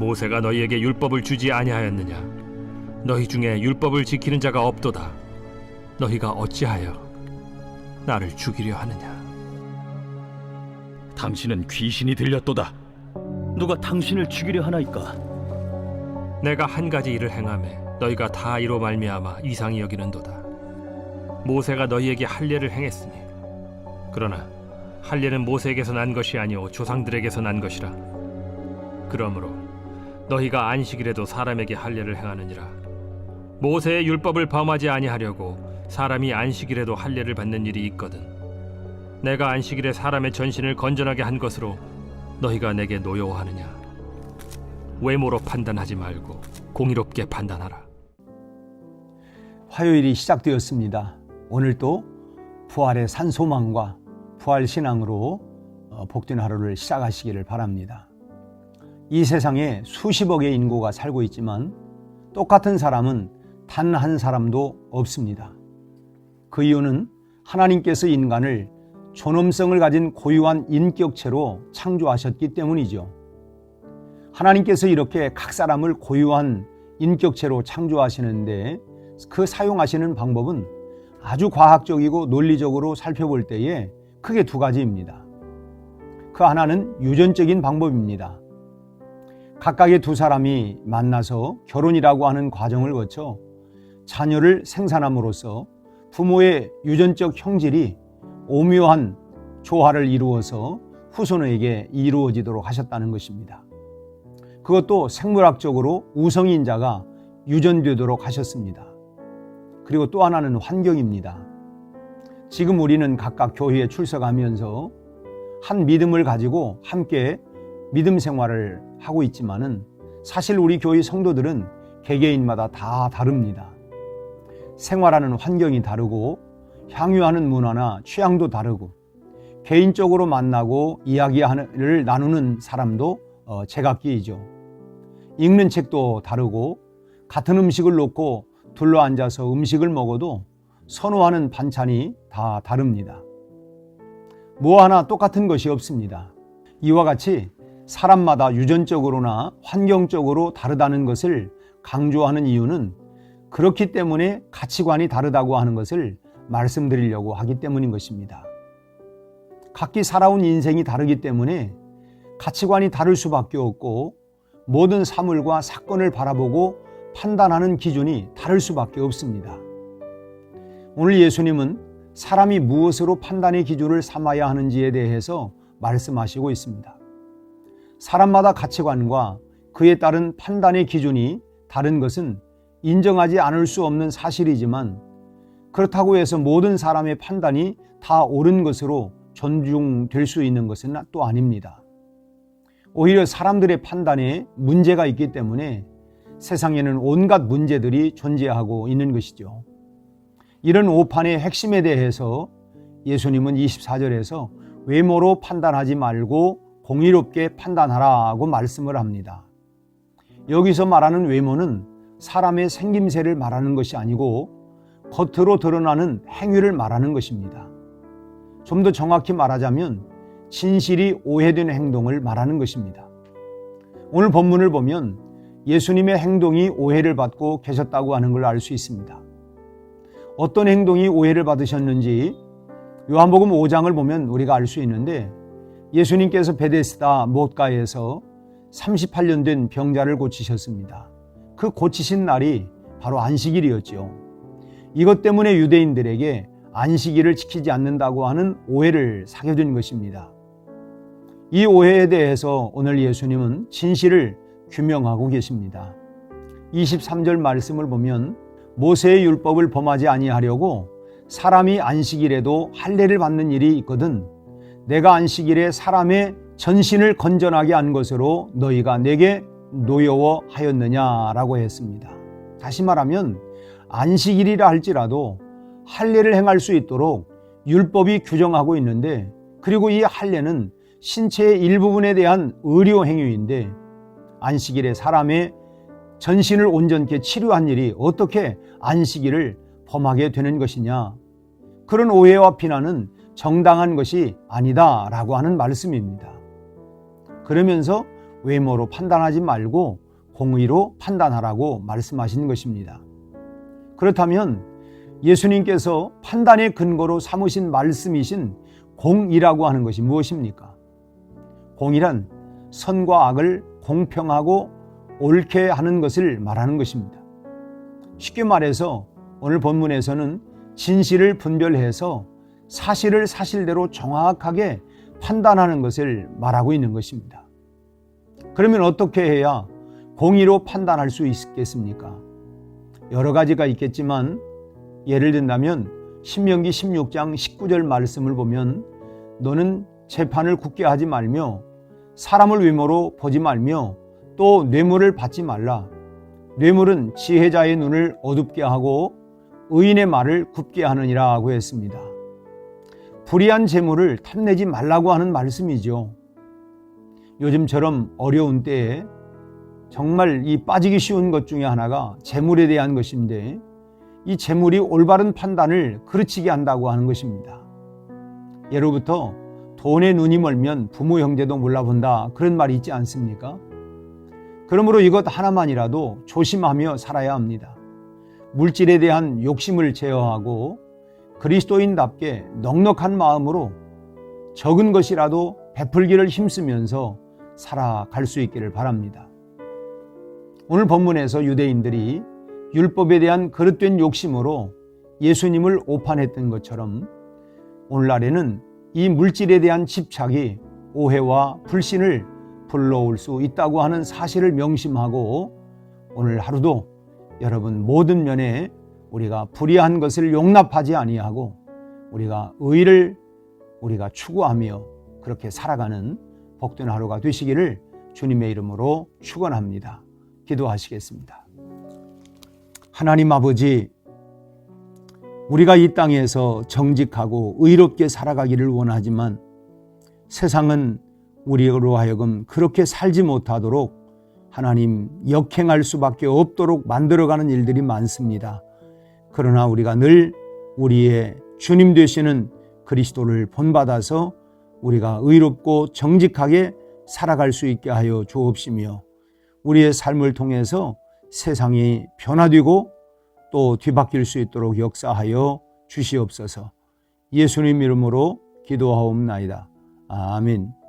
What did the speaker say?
모세가 너희에게 율법을 주지 아니하였느냐 너희 중에 율법을 지키는 자가 없도다 너희가 어찌하여 나를 죽이려 하느냐 당신은 귀신이 들렸도다. 누가 당신을 죽이려 하나이까? 내가 한 가지 일을 행함에 너희가 다 이로 말미암아 이상히 여기는도다. 모세가 너희에게 할례를 행했으니 그러나 할례는 모세에게서 난 것이 아니오 조상들에게서 난 것이라. 그러므로 너희가 안식일에도 사람에게 할례를 행하느니라. 모세의 율법을 범하지 아니하려고 사람이 안식일에도 할례를 받는 일이 있거든. 내가 안식일에 사람의 전신을 건전하게 한 것으로 너희가 내게 노여워하느냐? 외모로 판단하지 말고 공의롭게 판단하라. 화요일이 시작되었습니다. 오늘도 부활의 산소망과 부활 신앙으로 어, 복된 하루를 시작하시기를 바랍니다. 이 세상에 수십억의 인구가 살고 있지만 똑같은 사람은 단 한 사람도 없습니다. 그 이유는 하나님께서 인간을 존엄성을 가진 고유한 인격체로 창조하셨기 때문이죠. 하나님께서 이렇게 각 사람을 고유한 인격체로 창조하시는데 그 사용하시는 방법은 아주 과학적이고 논리적으로 살펴볼 때에 크게 두 가지입니다. 그 하나는 유전적인 방법입니다. 각각의 두 사람이 만나서 결혼이라고 하는 과정을 거쳐 자녀를 생산함으로써 부모의 유전적 형질이 오묘한 조화를 이루어서 후손에게 이루어지도록 하셨다는 것입니다. 그것도 생물학적으로 우성인자가 유전되도록 하셨습니다. 그리고 또 하나는 환경입니다. 지금 우리는 각각 교회에 출석하면서 한 믿음을 가지고 함께 믿음 생활을 하고 있지만은 사실 우리 교회 성도들은 개개인마다 다 다릅니다. 생활하는 환경이 다르고 향유하는 문화나 취향도 다르고 개인적으로 만나고 이야기를 나누는 사람도 어, 제각기이죠. 읽는 책도 다르고 같은 음식을 놓고 둘러 앉아서 음식을 먹어도 선호하는 반찬이 다 다릅니다. 뭐 하나 똑같은 것이 없습니다. 이와 같이 사람마다 유전적으로나 환경적으로 다르다는 것을 강조하는 이유는 그렇기 때문에 가치관이 다르다고 하는 것을 말씀드리려고 하기 때문인 것입니다. 각기 살아온 인생이 다르기 때문에 가치관이 다를 수밖에 없고 모든 사물과 사건을 바라보고 판단하는 기준이 다를 수밖에 없습니다. 오늘 예수님은 사람이 무엇으로 판단의 기준을 삼아야 하는지에 대해서 말씀하시고 있습니다. 사람마다 가치관과 그에 따른 판단의 기준이 다른 것은 인정하지 않을 수 없는 사실이지만 그렇다고 해서 모든 사람의 판단이 다 옳은 것으로 존중될 수 있는 것은 또 아닙니다. 오히려 사람들의 판단에 문제가 있기 때문에 세상에는 온갖 문제들이 존재하고 있는 것이죠. 이런 오판의 핵심에 대해서 예수님은 24절에서 외모로 판단하지 말고 공의롭게 판단하라고 말씀을 합니다. 여기서 말하는 외모는 사람의 생김새를 말하는 것이 아니고 겉으로 드러나는 행위를 말하는 것입니다. 좀 더 정확히 말하자면 진실이 오해된 행동을 말하는 것입니다. 오늘 본문을 보면 예수님의 행동이 오해를 받고 계셨다고 하는 걸 알 수 있습니다. 어떤 행동이 오해를 받으셨는지 요한복음 5장을 보면 우리가 알 수 있는데 예수님께서 베데스다 못가에서 38년 된 병자를 고치셨습니다. 그 고치신 날이 바로 안식일이었죠. 이것 때문에 유대인들에게 안식일을 지키지 않는다고 하는 오해를 사겨준 것입니다. 이 오해에 대해서 오늘 예수님은 진실을 규명하고 계십니다. 23절 말씀을 보면 모세의 율법을 범하지 아니하려고 사람이 안식일에도 할례를 받는 일이 있거든 내가 안식일에 사람의 전신을 건전하게 한 것으로 너희가 내게 노여워하였느냐라고 했습니다. 다시 말하면 안식일이라 할지라도 할례를 행할 수 있도록 율법이 규정하고 있는데 그리고 이 할례는 신체의 일부분에 대한 의료 행위인데 안식일에 사람의 전신을 온전케 치료한 일이 어떻게 안식일을 범하게 되는 것이냐 그런 오해와 비난은 정당한 것이 아니다 라고 하는 말씀입니다. 그러면서 외모로 판단하지 말고 공의로 판단하라고 말씀하신 것입니다. 그렇다면 예수님께서 판단의 근거로 삼으신 말씀이신 공이라고 하는 것이 무엇입니까? 공이란 선과 악을 공평하고 옳게 하는 것을 말하는 것입니다. 쉽게 말해서 오늘 본문에서는 진실을 분별해서 사실을 사실대로 정확하게 판단하는 것을 말하고 있는 것입니다. 그러면 어떻게 해야 공의로 판단할 수 있겠습니까? 여러 가지가 있겠지만 예를 든다면 신명기 16장 19절 말씀을 보면 너는 재판을 굳게 하지 말며 사람을 외모로 보지 말며 또 뇌물을 받지 말라. 뇌물은 지혜자의 눈을 어둡게 하고 의인의 말을 굽게 하느니라 하고 했습니다. 불의한 재물을 탐내지 말라고 하는 말씀이죠. 요즘처럼 어려운 때에 정말 이 빠지기 쉬운 것 중에 하나가 재물에 대한 것인데 이 재물이 올바른 판단을 그르치게 한다고 하는 것입니다. 예로부터 돈에 눈이 멀면 부모 형제도 몰라본다 그런 말이 있지 않습니까? 그러므로 이것 하나만이라도 조심하며 살아야 합니다. 물질에 대한 욕심을 제어하고 그리스도인답게 넉넉한 마음으로 적은 것이라도 베풀기를 힘쓰면서 살아갈 수 있기를 바랍니다. 오늘 본문에서 유대인들이 율법에 대한 그릇된 욕심으로 예수님을 오판했던 것처럼 오늘날에는 이 물질에 대한 집착이 오해와 불신을 불러올 수 있다고 하는 사실을 명심하고 오늘 하루도 여러분 모든 면에 우리가 불의한 것을 용납하지 아니하고 우리가 의를 우리가 추구하며 그렇게 살아가는 복된 하루가 되시기를 주님의 이름으로 축원합니다. 기도하시겠습니다. 하나님 아버지 우리가 이 땅에서 정직하고 의롭게 살아가기를 원하지만 세상은 우리로 하여금 그렇게 살지 못하도록 하나님 역행할 수밖에 없도록 만들어가는 일들이 많습니다. 그러나 우리가 늘 우리의 주님 되시는 그리스도를 본받아서 우리가 의롭고 정직하게 살아갈 수 있게 하여 주옵시며 우리의 삶을 통해서 세상이 변화되고 또 뒤바뀔 수 있도록 역사하여 주시옵소서. 예수님 이름으로 기도하옵나이다. 아멘.